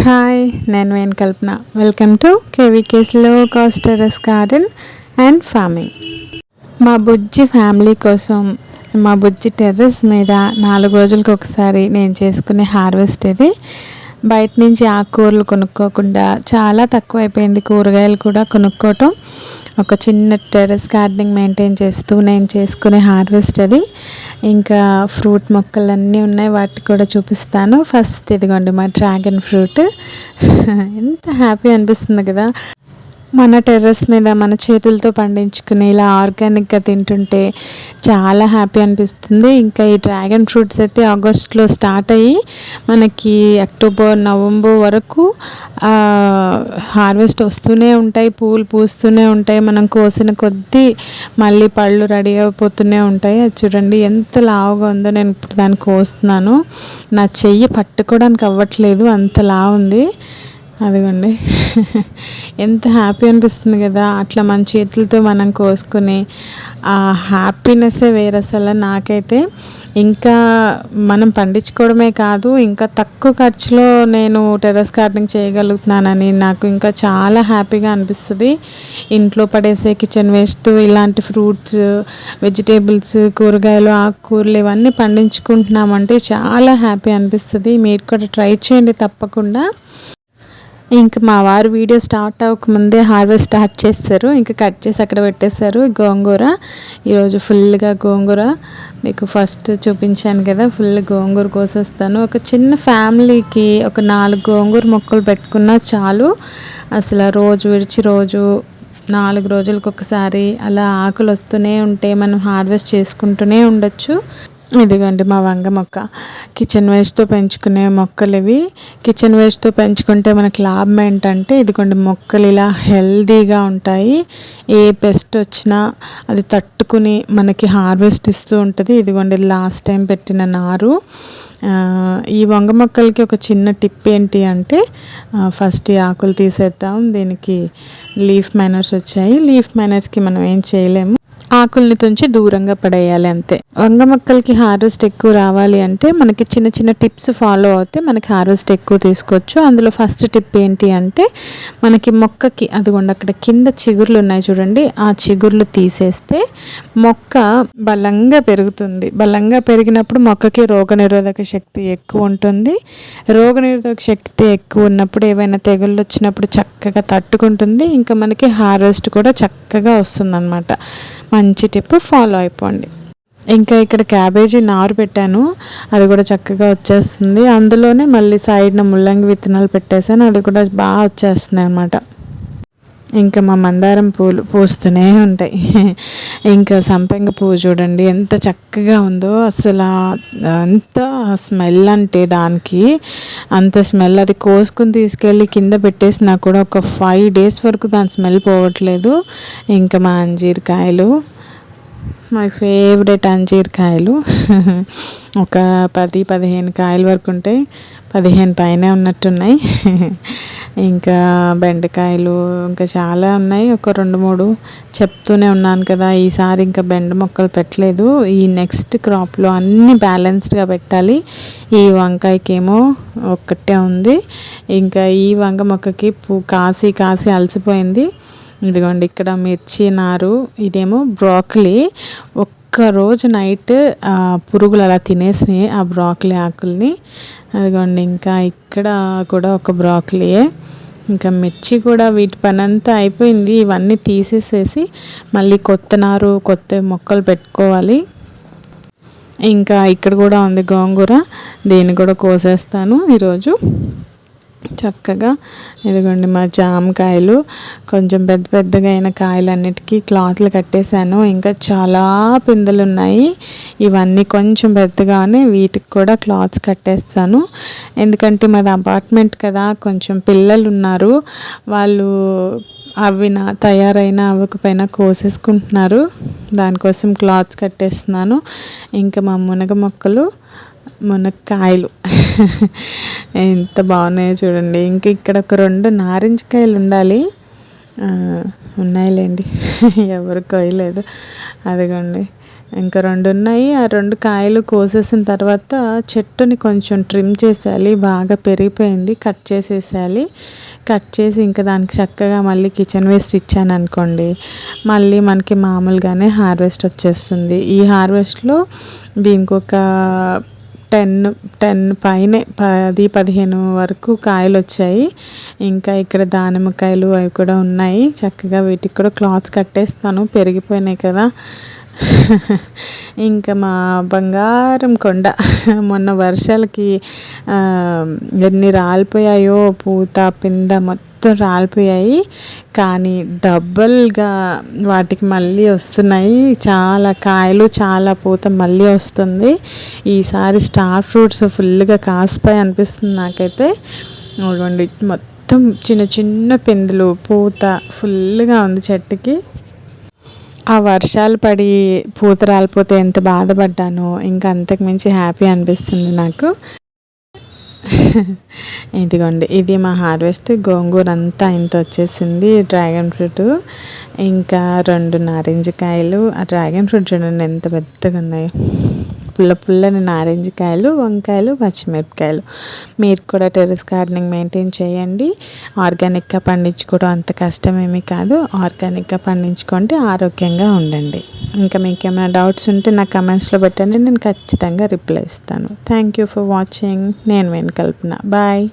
Hi నేను Venu Kalpana welcome to కేవీకేస్లో cost garden and farming మా బుజ్జి ఫ్యామిలీ కోసం మా బుజ్జి టెర్రస్ మీద నాలుగు రోజులకు ఒకసారి నేను చేసుకునే హార్వెస్ట్ ఇది. బయట నుంచి ఆకుకూరలు కొనుక్కోకుండా చాలా తక్కువ అయిపోయింది కూరగాయలు కూడా కొనుక్కోవటం. ఒక చిన్న టెర్రస్ గార్డెనింగ్ మెయింటైన్ చేస్తూ నేను చేసుకునే హార్వెస్ట్ అది. ఇంకా ఫ్రూట్ మొక్కలు అన్నీ ఉన్నాయి వాటికి కూడా చూపిస్తాను. ఫస్ట్ ఇదిగోండి మా డ్రాగన్ ఫ్రూట్. ఎంత హ్యాపీ అనిపిస్తుంది కదా. మన టెర్రస్ మీద మన చేతులతో పండించుకుని ఇలా ఆర్గానిక్గా తింటుంటే చాలా హ్యాపీ అనిపిస్తుంది. ఇంకా ఈ డ్రాగన్ ఫ్రూట్స్ అయితే ఆగస్ట్లో స్టార్ట్ అయ్యి మనకి అక్టోబర్ నవంబర్ వరకు హార్వెస్ట్ వస్తూనే ఉంటాయి పూలు పూస్తూనే ఉంటాయి. మనం కోసిన కొద్దీ మళ్ళీ పళ్ళు రెడీ అయిపోతూనే ఉంటాయి. అది చూడండి ఎంత లావుగా ఉందో నేను ఇప్పుడు దాన్ని కోస్తున్నాను. నా చెయ్యి పట్టుకోవడానికి అవ్వట్లేదు అంత లావు ఉంది అదిగోండి. ఎంత హ్యాపీ అనిపిస్తుంది కదా. అట్లా మన చేతులతో మనం కోసుకుని ఆ హ్యాపీనెస్సే వేరే అసలు నాకైతే. ఇంకా మనం పండించుకోవడమే కాదు ఇంకా తక్కువ ఖర్చులో నేను టెర్రస్ గార్డెనింగ్ చేయగలుగుతున్నానని నాకు ఇంకా చాలా హ్యాపీగా అనిపిస్తుంది. ఇంట్లో పడేసే కిచెన్ వేస్ట్ ఇలాంటి ఫ్రూట్స్ వెజిటేబుల్స్ కూరగాయలు ఆకుకూరలు ఇవన్నీ పండించుకుంటున్నామంటే చాలా హ్యాపీ అనిపిస్తుంది. మీరు కూడా ట్రై చేయండి తప్పకుండా. ఇంక మా వారు వీడియో స్టార్ట్ అవ్వకముందే హార్వెస్ట్ స్టార్ట్ చేస్తారు. ఇంకా కట్ చేసి అక్కడ పెట్టేశారు. గోంగూర ఈరోజు ఫుల్గా గోంగూర మీకు ఫస్ట్ చూపించాను కదా ఫుల్ గోంగూర కోసేస్తాను. ఒక చిన్న ఫ్యామిలీకి ఒక నాలుగు గోంగూర మొక్కలు పెట్టుకున్నా చాలు. అసలు రోజు విడిచి రోజు నాలుగు రోజులకు ఒకసారి అలా ఆకులు వస్తూనే ఉంటే మనం హార్వెస్ట్ చేసుకుంటూనే ఉండొచ్చు. ఇదిగోండి మా వంగ మొక్క. కిచెన్ వేస్ట్తో పెంచుకునే మొక్కలు ఇవి కిచెన్ వేస్ట్తో పెంచుకుంటే మనకి లాభం ఏంటంటే ఇదిగోండి మొక్కలు ఇలా హెల్దీగా ఉంటాయి. ఏ పెస్ట్ వచ్చినా అది తట్టుకుని మనకి హార్వెస్ట్ ఇస్తూ ఉంటుంది. ఇదిగోండి లాస్ట్ టైం పెట్టిన నారు. ఈ వంగ మొక్కలకి ఒక చిన్న టిప్ ఏంటి అంటే ఫస్ట్ ఈ ఆకులు తీసేద్దాం. దీనికి లీఫ్ మైనర్స్ వచ్చాయి. లీఫ్ మైనర్స్కి మనం ఏం చేయలేము. ఆకుల్ని తుంచి దూరంగా పడేయాలి అంతే. వంగ మొక్కలకి హార్వెస్ట్ ఎక్కువ రావాలి అంటే మనకి చిన్న చిన్న టిప్స్ ఫాలో అవుతే మనకి హార్వెస్ట్ ఎక్కువ తీసుకోవచ్చు. అందులో ఫస్ట్ టిప్ ఏంటి అంటే మనకి మొక్కకి అదిగోండి అక్కడ కింద చిగుర్లు ఉన్నాయి చూడండి. ఆ చిగుర్లు తీసేస్తే మొక్క బలంగా పెరుగుతుంది. బలంగా పెరిగినప్పుడు మొక్కకి రోగనిరోధక శక్తి ఎక్కువ ఉంటుంది. రోగనిరోధక శక్తి ఎక్కువ ఉన్నప్పుడు ఏవైనా తెగుళ్ళు వచ్చినప్పుడు చక్కగా తట్టుకుంటుంది. ఇంకా మనకి హార్వెస్ట్ కూడా చక్కగా వస్తుంది మంచి టిప్ ఫాలో అయిపోండి. ఇంకా ఇక్కడ క్యాబేజీ నారు పెట్టాను. అది కూడా చక్కగా వచ్చేస్తుంది. అందులోనే మళ్ళీ సైడ్న ముల్లంగి విత్తనాలు పెట్టేశాను. అది కూడా బాగా వచ్చేస్తుంది అనమాట ఇంకా మా మందారం పూలు పూస్తూనే ఉంటాయి. ఇంకా సంపెంగ పువ్వు చూడండి ఎంత చక్కగా ఉందో. అసలు అంత స్మెల్ అంటే దానికి అంత స్మెల్. అది కోసుకుని తీసుకెళ్ళి కింద పెట్టేసినా కూడా ఒక ఫైవ్ డేస్ వరకు దాని స్మెల్ పోవట్లేదు. ఇంకా మా అంజీరకాయలు మై ఫేవరెట్ అంజీరకాయలు. ఒక పది పదిహేను కాయల వరకు ఉంటాయి. పదిహేను పైన ఉన్నట్టున్నాయి. ఇంకా బెండకాయలు ఇంకా చాలా ఉన్నాయి. ఒక రెండు మూడు చెప్తూనే ఉన్నాను కదా ఈసారి ఇంకా బెండ మొక్కలు పెట్టలేదు. ఈ నెక్స్ట్ క్రాప్లో అన్నీ బ్యాలెన్స్డ్గా పెట్టాలి. ఈ వంకాయకేమో ఒక్కటే ఉంది. ఇంకా ఈ వంగ మొక్కకి పూ కాసి కాసి అలసిపోయింది. ఇదిగోండి ఇక్కడ మిర్చి నారు ఇదేమో బ్రాకలీ. ఒక్క రోజు నైట్ పురుగులు అలా తినేసినాయి ఆ బ్రాకలీ ఆకుల్ని అదిగోండి ఇంకా ఇక్కడ కూడా ఒక బ్రాకలీయే. ఇంకా మిర్చి కూడా వీటి పని అంతా అయిపోయింది. ఇవన్నీ తీసేసేసి మళ్ళీ కొత్త నారు కొత్త మొక్కలు పెట్టుకోవాలి. ఇంకా ఇక్కడ కూడా ఉంది గోంగూర. దీన్ని కూడా కోసేస్తాను ఈరోజు. చక్కగా ఇదిగోండి మా జామకాయలు. కొంచెం పెద్ద పెద్దగా అయిన కాయలన్నిటికీ క్లాత్లు కట్టేశాను. ఇంకా చాలా పిందెలు ఉన్నాయి ఇవన్నీ కొంచెం పెద్దగానే వీటికి కూడా క్లాత్స్ కట్టేస్తాను. ఎందుకంటే మాది అపార్ట్మెంట్ కదా కొంచెం పిల్లలు ఉన్నారు వాళ్ళు అవిన తయారైన అవ్వకపోయినా కోసేసుకుంటున్నారు. దానికోసం క్లాత్స్ కట్టేస్తున్నాను. ఇంకా మా మునగ మొక్కలు మునక్కాయలు. ఎంత బాగున్నాయో చూడండి. ఇంక ఇక్కడ ఒక రెండు నారింజ కాయలు ఉండాలి ఉన్నాయిలేండి. ఎవరు కోయలేదు. అదిగోండి. ఇంకా రెండు ఉన్నాయి. ఆ రెండు కాయలు కోసేసిన తర్వాత చెట్టుని కొంచెం ట్రిమ్ చేసేయాలి. బాగా పెరిగిపోయింది. కట్ చేసేసేయాలి. కట్ చేసి ఇంకా దానికి చక్కగా మళ్ళీ కిచెన్ వేస్ట్ ఇచ్చాను అనుకోండి మళ్ళీ మనకి మామూలుగానే హార్వెస్ట్ వచ్చేస్తుంది. ఈ హార్వెస్ట్లో దీనికి ఒక టెన్ టెన్ పైనే పది పదిహేను వరకు కాయలు వచ్చాయి ఇంకా ఇక్కడ దానిమ్మకాయలు అవి కూడా ఉన్నాయి. చక్కగా వీటికి కూడా క్లాత్స్ కట్టేస్తాను. పెరిగిపోయినాయి కదా. ఇంకా మా బంగారం కొండ మొన్న వర్షాలకి ఎన్ని రాలిపోయాయో పూత పింద మొత్తం రాలిపోయాయి. కానీ డబ్బల్గా వాటికి మళ్ళీ వస్తున్నాయి. చాలా కాయలు చాలా పూత మళ్ళీ వస్తుంది. ఈసారి స్టార్ ఫ్రూట్స్ ఫుల్గా కాస్తాయి అనిపిస్తుంది నాకైతే. చూడండి మొత్తం చిన్న చిన్న పిందులు పూత ఫుల్గా ఉంది చెట్టుకి. ఆ వర్షాలు పడి పూత రాలిపోతే ఎంత బాధపడ్డానో ఇంకా అంతకు మించి హ్యాపీ అనిపిస్తుంది నాకు. ఇదిగోండి ఇది మా హార్వెస్ట్. గోంగూర అంతా ఇంత వచ్చేసింది డ్రాగన్ ఫ్రూట్. ఇంకా రెండు నారింజ కాయలు ఆ డ్రాగన్ ఫ్రూట్ చూడండి ఎంత పెద్దగా ఉన్నాయి పుల్ల పుల్లని నారింజ కాయలు వంకాయలు పచ్చిమిరపకాయలు. మీరు కూడా టెర్రస్ గార్డెనింగ్ మెయింటైన్ చేయండి. ఆర్గానిక్గా పండించుకోవడం అంత కష్టమేమీ కాదు. ఆర్గానిక్గా పండించుకుంటే ఆరోగ్యంగా ఉండండి. ఇంకా మీకు ఏమైనా డౌట్స్ ఉంటే నా కమెంట్స్లో పెట్టండి. నేను ఖచ్చితంగా రిప్లై ఇస్తాను. థ్యాంక్ యూ ఫర్ వాచింగ్ నేను వెనుకల్పన బాయ్